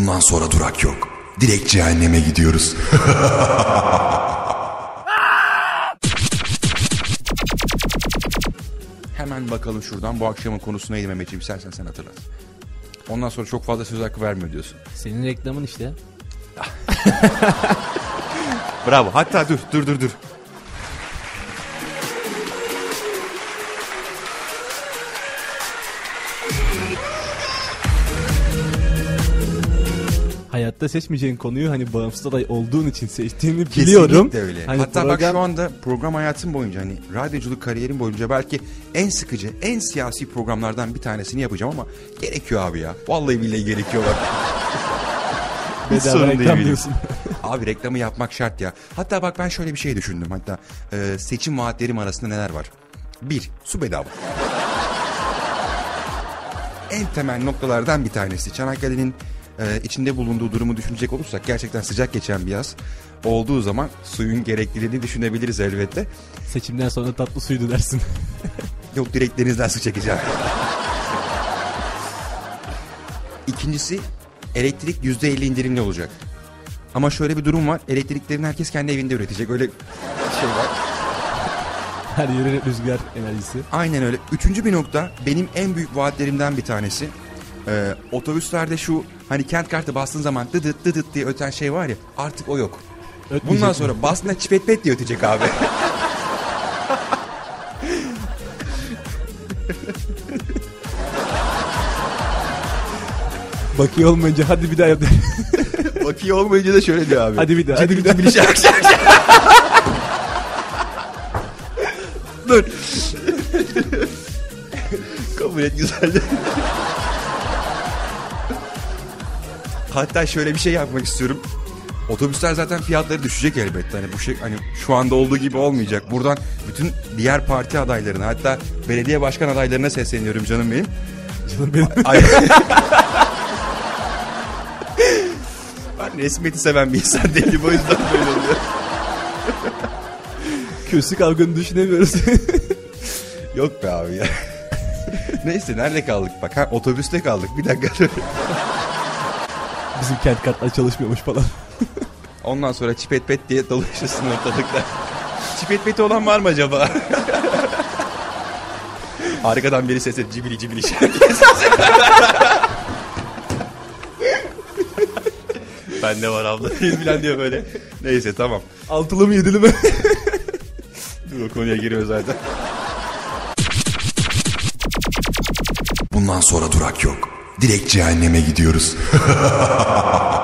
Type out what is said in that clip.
Bundan sonra durak yok. Direkt cehenneme gidiyoruz. Hemen bakalım şuradan bu akşamın konusu neydi Mehmetciğim istersen sen hatırlat. Ondan sonra çok fazla söz hakkı vermiyor diyorsun. Senin reklamın işte. Bravo. Hatta dur dur dur dur. Hayatta seçmeyeceğin konuyu hani bağımsız aday olduğun için seçtiğini biliyorum. Kesinlikle öyle. Hani Hatta bak program- şu anda program hayatım boyunca hani radyoculuk kariyerim boyunca belki en sıkıcı, en siyasi programlardan bir tanesini yapacağım ama gerekiyor abi ya. Vallahi billahi gerekiyor bak. Hiç Bedava sorun değil reklam diyorsun. Abi reklamı yapmak şart ya. Hatta bak ben şöyle bir şey düşündüm. Hatta e, seçim vaatlerim arasında neler var? Bir, su bedava. en temel noktalardan bir tanesi. Çanakkale'nin e, içinde bulunduğu durumu düşünecek olursak gerçekten sıcak geçen bir yaz olduğu zaman suyun gerekliliğini düşünebiliriz elbette. Seçimden sonra tatlı suydu dersin. Yok direkt denizden su çekeceğim. İkincisi elektrik yüzde elli indirimli olacak. Ama şöyle bir durum var. Elektriklerini herkes kendi evinde üretecek. Öyle şey var. Her yere rüzgar enerjisi. Aynen öyle. Üçüncü bir nokta benim en büyük vaatlerimden bir tanesi. Ee, otobüslerde şu hani kent kartı bastığın zaman dıdıt dıdıt diye öten şey var ya artık o yok. Ötmeyecek Bundan mi? sonra bastığında çipet pet diye ötecek abi. Bakıyor olmayınca hadi bir daha yap. Bakıyor olmayınca da şöyle diyor abi. Hadi bir daha, hadi bir daha. cibili şak şak şak. Dur. Kabul et güzeldi. Hatta şöyle bir şey yapmak istiyorum. Otobüsler zaten fiyatları düşecek elbette. Hani bu şey hani şu anda olduğu gibi olmayacak. Buradan bütün diğer parti adaylarına hatta belediye başkan adaylarına sesleniyorum canım benim. Canım benim. Ay. ben resmiyeti seven bir insan değilim o yüzden böyle oluyor. Kürsü kavganı düşünemiyoruz. Yok be abi ya. Neyse nerede kaldık bak ha otobüste kaldık bir dakika. Bizim kent kartlar çalışmıyormuş falan. Ondan sonra çipet pet diye dolaşırsın ortalıkta. çipet peti olan var mı acaba? Arkadan biri ses et cibili cibili şey. Bende var abla filan diyor böyle. Neyse tamam. Altılı mı yedili mi? Dur o konuya giriyor zaten. Bundan sonra durak yok. Direkt cehenneme gidiyoruz.